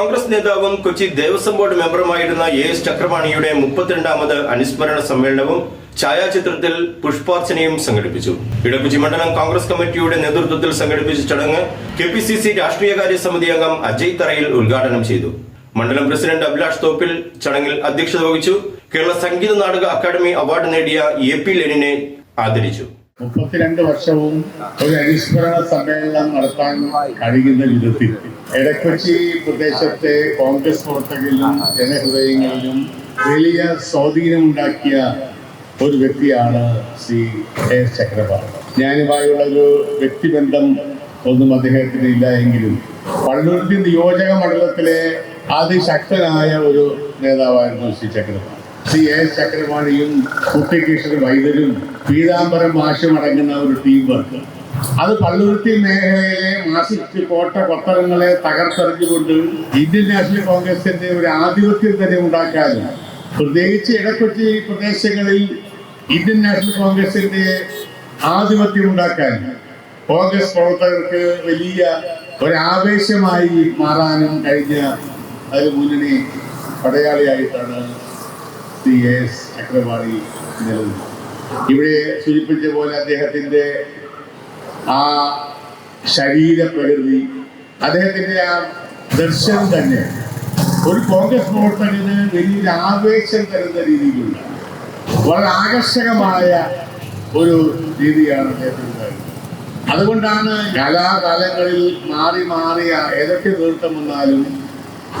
കോൺഗ്രസ് നേതാവും കൊച്ചി ദേവസ്വം ബോർഡ് മെമ്പറുമായിരുന്ന A S ചക്രപാണിയുടെ മുപ്പത്തിരണ്ടാമത് അനുസ്മരണ സമ്മേളനവും ഛായാചിത്രത്തിൽ പുഷ്പാർച്ചനയും സംഘടിപ്പിച്ചു. ഇടപ്പുചി മണ്ഡലം കോൺഗ്രസ് കമ്മിറ്റിയുടെ നേതൃത്വത്തിൽ സംഘടിപ്പിച്ച ചടങ്ങ് കെ പി സി സി രാഷ്ട്രീയകാര്യ സമിതി അംഗം അജയ് തറയിൽ ഉദ്ഘാടനം ചെയ്തു. മണ്ഡലം പ്രസിഡന്റ് അഭിലാഷ് തോപ്പിൽ ചടങ്ങിൽ അധ്യക്ഷത വഹിച്ചു. കേരള സംഗീത നാടക അക്കാദമി അവാർഡ് നേടിയ എ പി ലെനിനെ ആദരിച്ചു. മുപ്പത്തിരണ്ട് വർഷവും ഒരു അനുസ്മരണ സമ്മേളനം നടത്താൻ കഴിയുന്ന വിധത്തിൽ എടക്കൊച്ചി പ്രദേശത്തെ കോൺഗ്രസ് പ്രവർത്തകരിലും ജനഹൃദയങ്ങളിലും വലിയ സ്വാധീനമുണ്ടാക്കിയ ഒരു വ്യക്തിയാണ് ശ്രീ എസ് ചക്രപാണി ഞാനുമായുള്ള ഒരു വ്യക്തിബന്ധം ഒന്നും അദ്ദേഹത്തിന് ഇല്ല എങ്കിലും പള്ളുരുത്തി നിയോജക മണ്ഡലത്തിലെ അതിശക്തനായ ഒരു നേതാവായിരുന്നു ശ്രീ ചക്രപാണി ശ്രീ എസ് ചക്രപാണിയും കുട്ടിക്കൃഷ്ണൻ വൈദ്യരും പീതാംബരം മാഷും ഒരു ടീം വർക്ക് അത് പള്ളുരുത്തി മേഖലയിലെ മാസിസ്റ്റ് കോട്ട പത്രങ്ങളെ തകർത്തെറിഞ്ഞുകൊണ്ട് ഇന്ത്യൻ നാഷണൽ കോൺഗ്രസിന്റെ ഒരു ആധിപത്യം തന്നെ ഉണ്ടാക്കാനും പ്രത്യേകിച്ച് ഇടക്കൊച്ചി പ്രദേശങ്ങളിൽ ഇന്ത്യൻ നാഷണൽ കോൺഗ്രസിന്റെ ആധിപത്യം ഉണ്ടാക്കാൻ കോൺഗ്രസ് പ്രവർത്തകർക്ക് വലിയ ഒരാവേശമായി മാറാനും കഴിഞ്ഞ ഒരു മുന്നണി പടയാളിയായിട്ടാണ് സി എസ് ചക്രപാണി നിലനിന്നു. ഇവിടെ സൂചിപ്പിച്ച പോലെ അദ്ദേഹത്തിന്റെ ആ ശരീരപ്രകൃതി അദ്ദേഹത്തിന്റെ ആ ദർശനം തന്നെ ഒരു കോൺഗ്രസ് പ്രവർത്തകന് വലിയൊരു ആവേശം തരുന്ന രീതിയിലുള്ള വളരെ ആകർഷകമായ ഒരു രീതിയാണ് അദ്ദേഹത്തിനുണ്ടായിരുന്നത് അതുകൊണ്ടാണ് കലാകാലങ്ങളിൽ മാറി മാറിയ ഏതൊക്കെ നേതൃത്വം വന്നാലും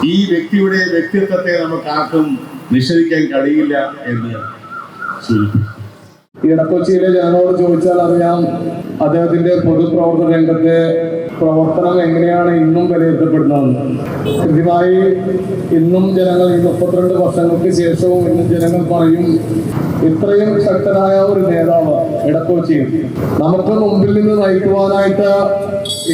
ഈ വ്യക്തിയുടെ വ്യക്തിത്വത്തെ നമുക്ക് ആർക്കും നിഷേധിക്കാൻ കഴിയില്ല എന്ന് ഇടക്കൊച്ചിയിലെ ജനങ്ങളോട് ചോദിച്ചാൽ അറിയാം അദ്ദേഹത്തിന്റെ പൊതുപ്രവർത്തന രംഗത്തെ പ്രവർത്തനം എങ്ങനെയാണ് ഇന്നും വിലയിരുത്തപ്പെടുന്നതെന്ന് കൃത്യമായി ഇന്നും ജനങ്ങൾ ഈ മുപ്പത്തിരണ്ട് വർഷങ്ങൾക്ക് ശേഷവും ഇന്നും ജനങ്ങൾ പറയും ഇത്രയും ശക്തനായ ഒരു നേതാവ് ഇടക്കൊച്ചിയിൽ നമുക്ക് മുമ്പിൽ നിന്ന് നയിക്കുവാനായിട്ട്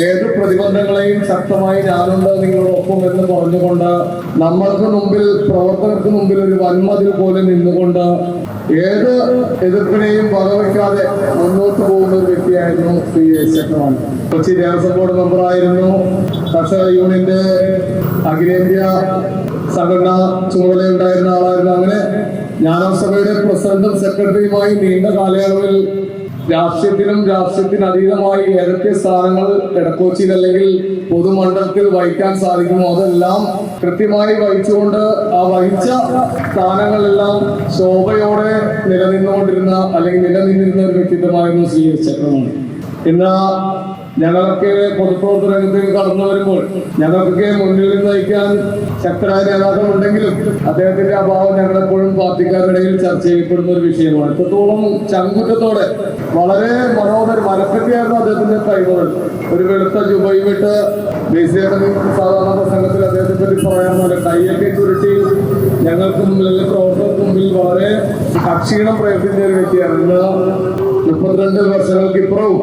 ഏത് പ്രതിബന്ധങ്ങളെയും ശക്തമായി ഞാനുണ്ട് നിങ്ങളോടൊപ്പം എന്ന് പറഞ്ഞുകൊണ്ട് നമ്മൾക്ക് മുമ്പിൽ പ്രവർത്തകർക്ക് മുമ്പിൽ ഒരു വൻമതിൽ പോലെ നിന്നുകൊണ്ട് ഏത് എതിർപ്പിനെയും വകവയ്ക്കാതെ മുന്നോട്ട് പോകുന്ന ഒരു വ്യക്തിയായിരുന്നു ശ്രീ ശക്തമാണ് കൊച്ചി ദേവസ്വം ബോർഡ് മെമ്പറായിരുന്നു. കർഷക യൂണിയന്റെ അഖിലേന്ത്യാ സംഘടന ചുമതലയുണ്ടായിരുന്ന ആളായിരുന്നു. അങ്ങനെ ജ്ഞാനസഭയുടെ പ്രസിഡന്റും സെക്രട്ടറിയുമായി നീണ്ട കാലയളവിൽ രാഷ്ട്രീയത്തിനും രാഷ്ട്രീയത്തിനതീതമായി ഏതൊക്കെ സ്ഥാനങ്ങൾ ഇടക്കോച്ചിയിൽ അല്ലെങ്കിൽ പൊതുമണ്ഡലത്തിൽ വഹിക്കാൻ സാധിക്കുമോ അതെല്ലാം കൃത്യമായി വഹിച്ചുകൊണ്ട് ആ വഹിച്ച സ്ഥാനങ്ങളെല്ലാം ശോഭയോടെ നിലനിന്നുകൊണ്ടിരുന്ന അല്ലെങ്കിൽ നിലനിന്നിരുന്ന ഒരു വ്യക്തിത്വമായിരുന്നു ശ്രീ ചക്രമാണ് ഇന്ന് ഞങ്ങളൊക്കെ പൊതുപ്രവർത്തന രംഗത്തേക്ക് കടന്നു വരുമ്പോൾ ഞങ്ങൾക്കൊക്കെ മുന്നിൽ നയിക്കാൻ ശക്തരായ നേതാക്കളുണ്ടെങ്കിലും അദ്ദേഹത്തിന്റെ അഭാവം ഞങ്ങളെപ്പോഴും പാർട്ടിക്കാരുടെയിൽ ചർച്ച ചെയ്യപ്പെടുന്ന ഒരു വിഷയമാണ്. എത്രത്തോളം ചങ്കുറ്റത്തോടെ വളരെ മനോഹര മനക്കെട്ടിയായിരുന്നു അദ്ദേഹത്തിന്റെ കൈകൾ ഒരു വെളുത്ത ജുബൈവിട്ട് വിട്ട് സാധാരണ പ്രസംഗത്തിൽ അദ്ദേഹത്തെ പറ്റി പറയാൻ പോലെ കൈയൊക്കെ ചുരുട്ടി ഞങ്ങൾക്ക് മുന്നിൽ മുമ്പിൽ വളരെ അക്ഷീണം പ്രയത്നിച്ച ഒരു വ്യക്തിയാണ്. മുപ്പത്തിരണ്ട് വർഷങ്ങൾക്ക് ഇപ്പുറവും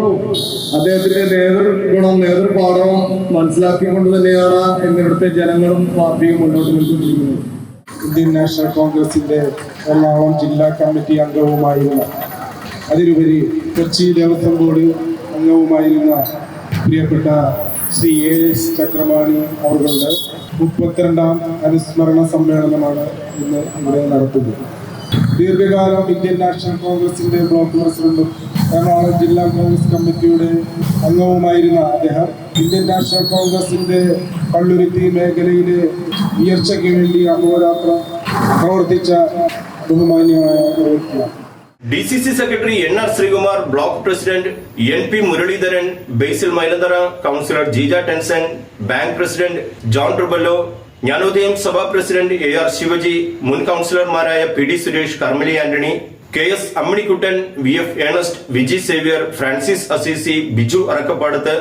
അദ്ദേഹത്തിന്റെ നേതൃഗുണം നേതൃപാഠവും മനസ്സിലാക്കിക്കൊണ്ട് തന്നെയാണ് എന്നിവിടുത്തെ ജനങ്ങളും പാർട്ടിയും മുന്നോട്ട് നിൽക്കുന്നത് ഇന്ത്യൻ നാഷണൽ കോൺഗ്രസിന്റെ എറണാകുളം ജില്ലാ കമ്മിറ്റി അംഗവുമായിരുന്ന അതിലുപരി കൊച്ചി ദേവസ്വം ബോർഡ് അംഗവുമായിരുന്ന പ്രിയപ്പെട്ട ശ്രീ എ എസ് ചക്രമാണി അവരുടെ മുപ്പത്തിരണ്ടാം അനുസ്മരണ സമ്മേളനമാണ് ഇന്ന് ഇവിടെ നടത്തുന്നത്. ദീർഘകാലം ഇന്ത്യൻ നാഷണൽ കോൺഗ്രസിന്റെ ബ്ലോക്ക് പ്രസിഡന്റും എറണാകുളം ജില്ലാ കോൺഗ്രസ് കമ്മിറ്റിയുടെ അംഗവുമായിരുന്ന അദ്ദേഹം ഇന്ത്യൻ നാഷണൽ കോൺഗ്രസിന്റെ പള്ളുരുത്തി മേഖലയിലെ ഉയർച്ചയ്ക്ക് വേണ്ടി അഹോരാത്രം പ്രവർത്തിച്ച ബഹുമാന്യമായ വ്യക്തിയാണ്. D C C secretary N R Sreekumar block president N P Muraleedharan Basil Mylanthara councillor Jeeja Tenson bank president John Tribello Jnanodayam Sabha president A R Shivaji മുൻ കൗൺസിലർമാരായ P D Suresh Karmali Antony K S Amminikuttan V F Ernest Viji Xavier Francis Assisi Biju Arakkapadath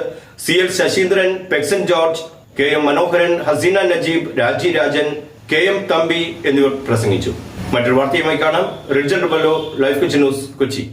C L Sasheendran Pexon George K M Manoharan Haseena Najeeb Raji Rajan K M Thampi എന്നിവർ പ്രസംഗിച്ചു. മറ്റൊരു വാർത്തയുമായി കാണാം. Rijan Bello life Kochi news Kochi.